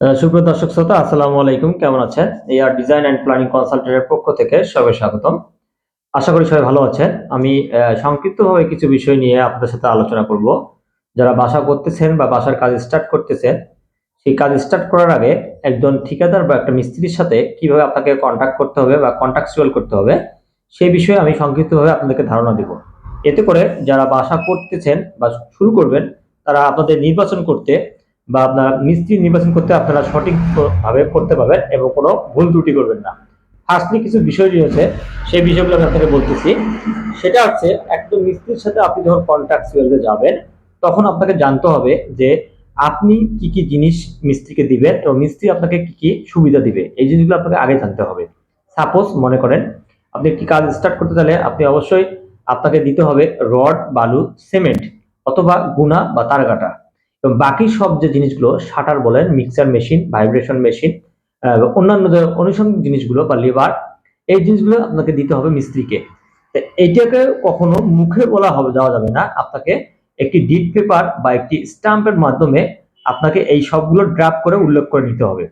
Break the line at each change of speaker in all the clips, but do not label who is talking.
সুপ্রিয় দর্শক শ্রোতা, আসসালামু আলাইকুম। কেমন আছেন? এআর ডিজাইন অ্যান্ড প্ল্যানিং কনসালটেন্টের পক্ষ থেকে সবাই স্বাগতম। আশা করি সবাই ভালো আছেন। আমি সংক্ষিপ্তভাবে কিছু বিষয় নিয়ে আপনাদের সাথে আলোচনা করব। যারা বাসা করতেছেন বা বাসার কাজ স্টার্ট করতেছেন, সেই কাজ স্টার্ট করার আগে একজন ঠিকাদার বা একটা মিস্ত্রির সাথে কীভাবে আপনাকে কন্ট্যাক্ট করতে হবে বা কন্ট্যাক্টুয়াল করতে হবে, সেই বিষয়ে আমি সংক্ষিপ্তভাবে আপনাদেরকে ধারণা দিব। এতে করে যারা বাসা করতেছেন বা শুরু করবেন, তারা আপনাদের নির্বাচন করতে বা আপনারা মিস্ত্রি নির্বাচন করতে আপনারা সঠিকভাবে করতে পারবেন এবং কোনো ভুল ত্রুটি করবেন না। ফার্স্টলি কিছু বিষয় রয়েছে, সেই বিষয়গুলো আমি আপনাকে বলতেছি। সেটা হচ্ছে, একজন মিস্ত্রির সাথে আপনি যখন কন্ট্রাক্টুয়ালে যাবেন, তখন আপনাকে জানতে হবে যে আপনি কি কি জিনিস মিস্ত্রিকে দিবেন এবং মিস্ত্রি আপনাকে কি কি সুবিধা দিবে। এই জিনিসগুলো আপনাকে আগে জানতে হবে। সাপোজ মনে করেন, আপনি একটি কাজ স্টার্ট করতে চাইলে আপনি অবশ্যই আপনাকে দিতে হবে রড, বালু সিমেন্ট অথবা গুনা বা তারকাটা। এবং বাকি সব যে জিনিসগুলো, শাটার বলেন মিক্সার মেশিন ভাইব্রেশন মেশিন অন্যান্য যে অনুষঙ্গিক জিনিসগুলো বা লেবার এই জিনিসগুলো আপনাকে দিতে হবে মিস্ত্রিকে। এটাকে কখনো মুখে বলা হবে যাওয়া যাবে না। আপনাকে একটি ডিট পেপার বা একটি স্টাম্পের মাধ্যমে আপনাকে এই সবগুলো ড্রাফট করে উল্লেখ করে নিতে হবে।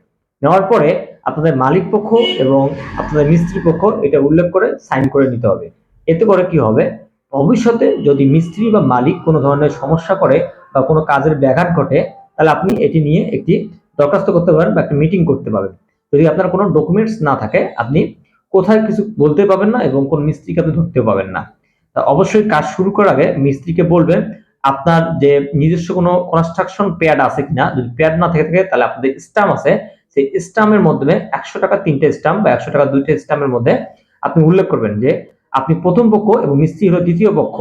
নেওয়ার পরে আপনাদের মালিক পক্ষ এবং আপনাদের মিস্ত্রি পক্ষ এটা উল্লেখ করে সাইন করে নিতে হবে। এতে করে কি হবে? ভবিষ্যতে যদি মিস্ত্রি বা মালিক কোনো ধরনের সমস্যা করে বা কোনো কাজের ব্যাঘাত ঘটে, তাহলে আপনি এটি নিয়ে একটি দরখাস্ত করতে পারেন বা একটা মিটিং করতে পারেন যদি আপনার কোনো ডকুমেন্টস না থাকে, আপনি কোথায় কিছু বলতে পাবেন না এবং কোন মিস্ত্রিকে আপনি ধরতে পাবেন না। তা অবশ্যই কাজ শুরু করার আগে মিস্ত্রিকে বলবেন, আপনার যে নিজস্ব কোনো কনস্ট্রাকশন প্যাড আছে কিনা, যদি প্যাড না থেকে, থাকে, তাহলে আপনাদের স্টাম্প আছে। সেই স্টাম্পের মাধ্যমে একশো টাকা, তিনটে স্টাম্প বা একশো টাকা, দুইটা স্টাম্পের মধ্যে আপনি উল্লেখ করবেন যে, আপনি প্রথম পক্ষ এবং মিস্ত্রি হলো দ্বিতীয় পক্ষ।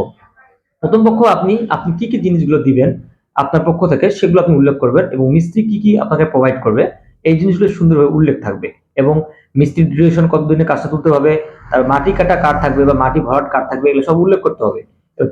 প্রথম পক্ষ আপনি আপনি কি কি জিনিসগুলো দিবেন আপনার পক্ষ থেকে সেগুলো আপনি উল্লেখ করবেন এবং মিস্ত্রি কি কি আপনাকে প্রোভাইড করবে, এই জিনিসগুলো সুন্দরভাবে উল্লেখ থাকবে এবং মিস্ত্রির ডিউরেশন কতদিনে কাজটা তুলতে হবে, তার মাটি কাটা কার থাকবে বা মাটি ভরাট কার থাকবে, এগুলো সব উল্লেখ করতে হবে।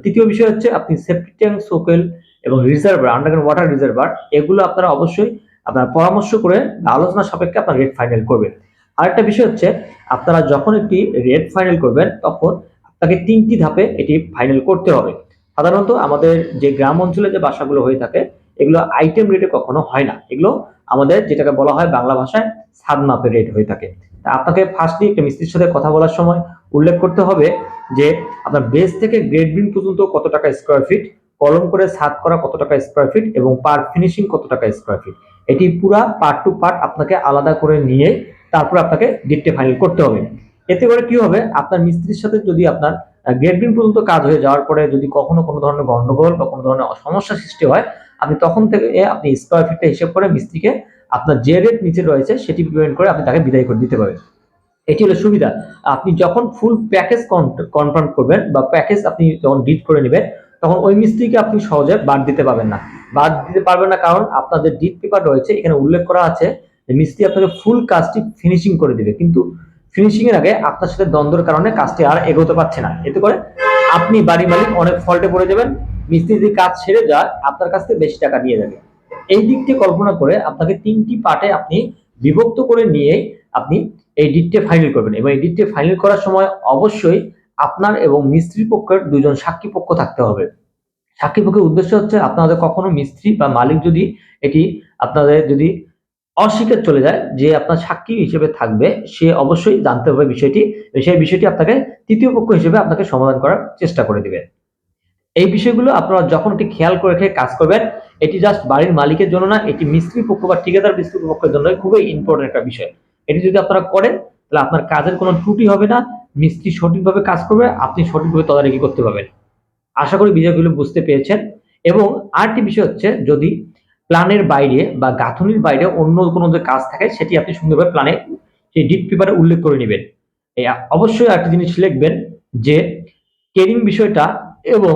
তৃতীয় বিষয় হচ্ছে আপনি সেফটি ট্যাঙ্ক সোকেল এবং রিজার্ভার আন্ডারগ্রাউন্ড ওয়াটার রিজার্ভার এগুলো আপনারা অবশ্যই আপনার পরামর্শ করে আলোচনা সাপেক্ষে আপনার রেট ফাইনাল করবেন। আরেকটা বিষয় হচ্ছে আপনারা যখন একটি রেট ফাইনাল করবেন, তখন আপনাকে তিনটি ধাপে এটি ফাইনাল করতে হবে। সাধারণত আমাদের যে গ্রাম অঞ্চলে যে বাসাগুলো হয়ে থাকে, এগুলো আইটেম রেটে কখনো হয় না। এগুলো আমাদের যেটাকে বলা হয় বাংলা ভাষায় সাত মাপের রেট হয়ে থাকে। আপনাকে ফার্স্টলি একটা মিস্ত্রির সাথে কথা বলার সময় উল্লেখ করতে হবে যে, আপনার বেস থেকে গ্রেড বিন পর্যন্ত কত টাকা স্কোয়ার ফিট কলম করে ছাদ করা কত টাকা স্কোয়ার ফিট এবং পার ফিনিশিং কত টাকা স্কোয়ার ফিট এটি পুরা পার্ট টু পার্ট আপনাকে আলাদা করে নিয়ে তারপর আপনাকে ডিটে ফাইনাল করতে হবে। এতে করে কি হবে? আপনার মিস্ত্রির সাথে যদি আপনার গ্রেড বিন পর্যন্ত কাজ হয়ে যাওয়ার পরে যদি কখনো কোনো ধরনের গন্ডগোল বা কোনো ধরনের সমস্যা সৃষ্টি হয়, আপনি তখন থেকে আপনি স্কোয়ার ফিটটা হিসেব করে মিস্ত্রিকে আপনার যে রেট নিচে রয়েছে সেটি পেমেন্ট করে আপনি তাকে বিদায় করে দিতে পারেন। এটি হলো সুবিধা। আপনি যখন ফুল প্যাকেজ কনফার্ম করবেন বা প্যাকেজ আপনি যখন ডিট করে নেবেন, তখন ওই মিস্ত্রিকে আপনি সহজে বাদ দিতে পারবেন না। বাদ দিতে পারবেন না কারণ আপনার যে ডিট পেপার রয়েছে, এখানে উল্লেখ করা আছে যে মিস্ত্রি আপনাকে ফুল কাজটি ফিনিশিং করে দিবে। কিন্তু ফিনিশিং এর আগে আপনার সাথে দ্বন্দ্বের কারণে কাজটি আর এগোতে পারছে না। এতে করে আপনি বাড়ি মালিক অনেক ফল্টে পড়ে যাবেন। মিস্ত্রি যদি কাজ ছেড়ে যায়, আপনার কাছ থেকে বেশি টাকা নিয়ে যাবে। এই দিকটি কল্পনা করে আপনাকে তিনটি পার্টে আপনি বিভক্ত করে নিয়ে আপনি এই ডিটটি ফাইনাল করবেন। এবং এই ডিটটি ফাইনাল করার সময় অবশ্যই আপনার এবং মিস্ত্রি পক্ষের দুজন সাক্ষী পক্ষ থাকতে হবে। সাক্ষী পক্ষের উদ্দেশ্য হচ্ছে আপনাদের কখনো মিস্ত্রি বা মালিক যদি এটি আপনাদের যদি অস্বীকার চলে যায় যে আপনার সাক্ষী হিসেবে থাকবে, সে অবশ্যই জানতে হবে বিষয়টি, সেই বিষয়টি আপনাকে তৃতীয় পক্ষ হিসেবে আপনাকে সমাধান করার চেষ্টা করে দিবে। এই বিষয়গুলো আপনারা যখন একটি খেয়াল করে রেখে কাজ করবেন, এটি জাস্ট বাড়ির মালিকের জন্য না, এটি মিস্ত্রি পক্ষ বা ঠিকাদার মিস্ত্রি পক্ষের জন্য খুবই ইম্পর্টেন্ট একটা বিষয়। এটি যদি আপনারা করেন, তাহলে আপনার কাজের কোনো ত্রুটি হবে না, মিস্ত্রি সঠিকভাবে কাজ করবে, আপনি সঠিকভাবে তদারকি করতে পারবেন। আশা করি বিষয়গুলো বুঝতে পেরেছেন। এবং আরেকটি বিষয় হচ্ছে, যদি প্ল্যানের বাইরে বা গাঁথনির বাইরে অন্য কোনো যে কাজ থাকে, সেটি আপনি সুন্দরভাবে প্ল্যানে সেই ডিট পেপারে উল্লেখ করে নেবেন। অবশ্যই একটা জিনিস লিখবেন যে কেরিং বিষয়টা এবং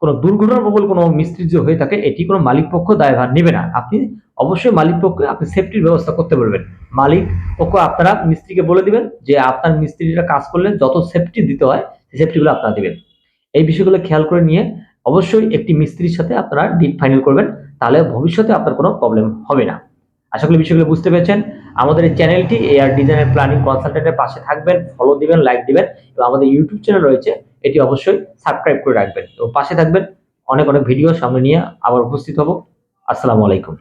কোনো দুর্ঘটনা প্রবল কোনো মিস্ত্রি যে হয়ে থাকে, এটি কোনো মালিক পক্ষ দায়ভার নেবে না। আপনি অবশ্যই মালিক পক্ষে আপনি সেফটির ব্যবস্থা করতে পারবেন মালিক পক্ষ আপনারা মিস্ত্রিকে বলে দিবেন যে, আপনার মিস্ত্রিটা কাজ করলে যত সেফটি দিতে হয়, সেই সেফটিগুলো আপনারা দিবেন। এই বিষয়গুলো খেয়াল করে নিয়ে অবশ্যই একটি মিস্ত্রির সাথে আপনারা ডিট ফাইনাল করবেন। তাহলে ভবিষ্যতে আপনার কোনো প্রবলেম হবে না। আশা করি বিষয়গুলো বুঝতে পেরেছেন। আমাদের এই চ্যানেলটি এআর ডিজাইনের প্ল্যানিং কনসালটেন্টের পাশে থাকবেন ফলো দিবেন লাইক দিবেন এবং আমাদের ইউটিউব চ্যানেল রয়েছে, এটি অবশ্যই সাবস্ক্রাইব করে রাখবেন। এবং পাশে থাকবেন, অনেক অনেক ভিডিও সামনে নিয়ে আবার উপস্থিত হব। আসসালামু আলাইকুম।